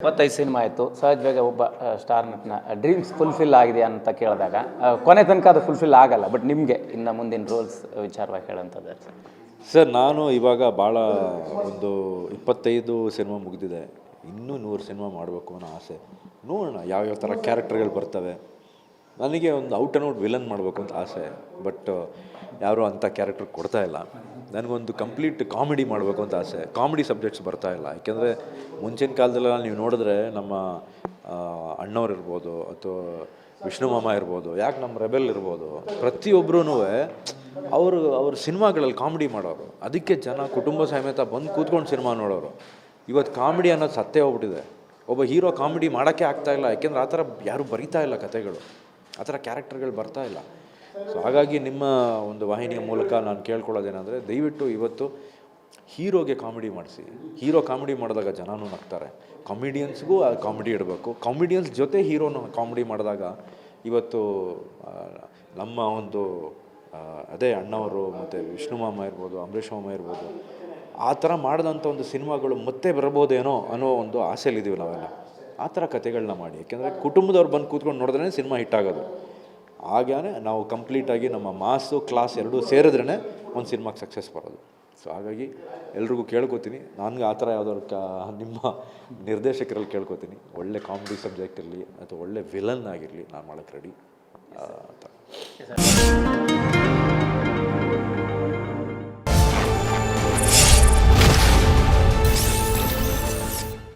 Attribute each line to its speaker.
Speaker 1: ಇಪ್ಪತ್ತೈದು ಸಿನಿಮಾ ಆಯಿತು. ಸಹಜವಾಗಿ ಒಬ್ಬ ಆ, ಸ್ಟಾರ್ ನಟನ ಡ್ರೀಮ್ಸ್ ಫುಲ್ಫಿಲ್ ಆಗಿದೆ ಅಂತ ಕೇಳಿದಾಗ ಕೊನೆ ತನಕ ಅದು ಫುಲ್ಫಿಲ್ ಆಗಲ್ಲ ಬಟ್ ನಿಮಗೆ ಇನ್ನು ಮುಂದಿನ ರೋಲ್ಸ್ ವಿಚಾರವಾಗಿ ಹೇಳೋಂಥದ್ದು
Speaker 2: ಸರ್ ನಾನು ಇವಾಗ ಭಾಳ ಒಂದು ಇಪ್ಪತ್ತೈದು ಸಿನಿಮಾ ಮುಗಿದಿದೆ. ಇನ್ನೂ ನೂರು ಸಿನಿಮಾ ಮಾಡಬೇಕು ಅನ್ನೋ ಆಸೆ. ನೋಡೋಣ ಯಾವ್ಯಾವ ಥರ ಕ್ಯಾರೆಕ್ಟರ್ಗಳು ಬರ್ತವೆ. ನನಗೆ ಒಂದು ಔಟ್ ಆ್ಯಂಡ್ ಔಟ್ ವಿಲನ್ ಮಾಡಬೇಕು ಅಂತ ಆಸೆ ಬಟ್ ಯಾರೂ ಅಂಥ ಕ್ಯಾರೆಕ್ಟರ್ ಕೊಡ್ತಾ ಇಲ್ಲ. ನನಗೊಂದು ಕಂಪ್ಲೀಟ್ ಕಾಮಿಡಿ ಮಾಡಬೇಕು ಅಂತ ಆಸೆ. ಕಾಮಿಡಿ ಸಬ್ಜೆಕ್ಟ್ಸ್ ಬರ್ತಾ ಇಲ್ಲ. ಯಾಕೆಂದರೆ ಮುಂಚಿನ ಕಾಲದಲ್ಲೆಲ್ಲ ನೀವು ನೋಡಿದ್ರೆ ನಮ್ಮ ಅಣ್ಣವ್ರು ಇರ್ಬೋದು ಅಥವಾ ವಿಷ್ಣು ಮಾಮ ಇರ್ಬೋದು, ಯಾಕೆ ನಮ್ಮ ರೆಬೆಲ್ ಇರ್ಬೋದು ಪ್ರತಿಯೊಬ್ಬರೂ ಅವರು, ಅವ್ರ ಸಿನಿಮಾಗಳಲ್ಲಿ ಕಾಮಿಡಿ ಮಾಡೋರು. ಅದಕ್ಕೆ ಜನ ಕುಟುಂಬ ಸಮೇತ ಬಂದು ಕೂತ್ಕೊಂಡು ಸಿನಿಮಾ ನೋಡೋರು. ಇವತ್ತು ಕಾಮಿಡಿ ಅನ್ನೋದು ಸತ್ತೇ ಹೋಗ್ಬಿಟ್ಟಿದೆ. ಒಬ್ಬ ಹೀರೋ ಕಾಮಿಡಿ ಮಾಡೋಕ್ಕೆ ಇಲ್ಲ. ಯಾಕೆಂದ್ರೆ ಆ ಥರ ಯಾರೂ ಬರಿತಾ ಇಲ್ಲ ಕಥೆಗಳು ಆ ಥರ ಕ್ಯಾರೆಕ್ಟರ್ಗಳು ಬರ್ತಾ ಇಲ್ಲ. ಸೊ ಹಾಗಾಗಿ ನಿಮ್ಮ ಒಂದು ವಾಹಿನಿಯ ಮೂಲಕ ನಾನು ಕೇಳ್ಕೊಳ್ಳೋದೇನೆಂದರೆ, ದಯವಿಟ್ಟು ಇವತ್ತು ಹೀರೋಗೆ ಕಾಮಿಡಿ ಮಾಡಿಸಿ. ಹೀರೋ ಕಾಮಿಡಿ ಮಾಡಿದಾಗ ಜನನೂ ನಗ್ತಾರೆ. ಕಾಮಿಡಿಯನ್ಸ್ಗೂ ಆ ಕಾಮಿಡಿ ಇಡಬೇಕು. ಕಾಮಿಡಿಯನ್ಸ್ ಜೊತೆ ಹೀರೋನ ಕಾಮಿಡಿ ಮಾಡಿದಾಗ ಇವತ್ತು ನಮ್ಮ ಒಂದು ಅದೇ ಅಣ್ಣವರು ಮತ್ತು ವಿಷ್ಣು ಮಾಮ ಇರ್ಬೋದು, ಅಂಬರೀಷ್ ಮಾಮ ಇರ್ಬೋದು, ಆ ಥರ ಮಾಡಿದಂಥ ಒಂದು ಸಿನಿಮಾಗಳು ಮತ್ತೆ ಬರ್ಬೋದೇನೋ ಅನ್ನೋ ಒಂದು ಆಸೆಯಲ್ಲಿದ್ದೀವಿ ನಾವೆಲ್ಲ. ಆ ಥರ ಕಥೆಗಳನ್ನ ಮಾಡಿ. ಯಾಕೆಂದರೆ ಕುಟುಂಬದವ್ರು ಬಂದು ಕೂತ್ಕೊಂಡು ನೋಡಿದ್ರೆ ಸಿನಿಮಾ ಹಿಟ್ ಹಾಗೇ ನಾವು ಕಂಪ್ಲೀಟಾಗಿ ನಮ್ಮ ಮಾಸು ಕ್ಲಾಸ್ ಎರಡೂ ಸೇರಿದ್ರೇ ಒಂದು ಸಿನಿಮಾಗೆ ಸಕ್ಸಸ್ ಬರೋದು. ಸೊ ಹಾಗಾಗಿ ಎಲ್ರಿಗೂ ಕೇಳ್ಕೊತೀನಿ. ನನಗೆ ಆ ಥರ ಯಾವುದಾದ್ರು ಕ, ನಿಮ್ಮ ನಿರ್ದೇಶಕರಲ್ಲಿ ಕೇಳ್ಕೊತೀನಿ. ಒಳ್ಳೆ ಕಾಮಿಡಿ ಸಬ್ಜೆಕ್ಟ್ ಇರಲಿ, ಅಥವಾ ಒಳ್ಳೆ ವಿಲನ್ ಆಗಿರಲಿ, ನಾನು ಮಾಡೋಕ್ಕೆ ರೆಡಿ ಅಂತ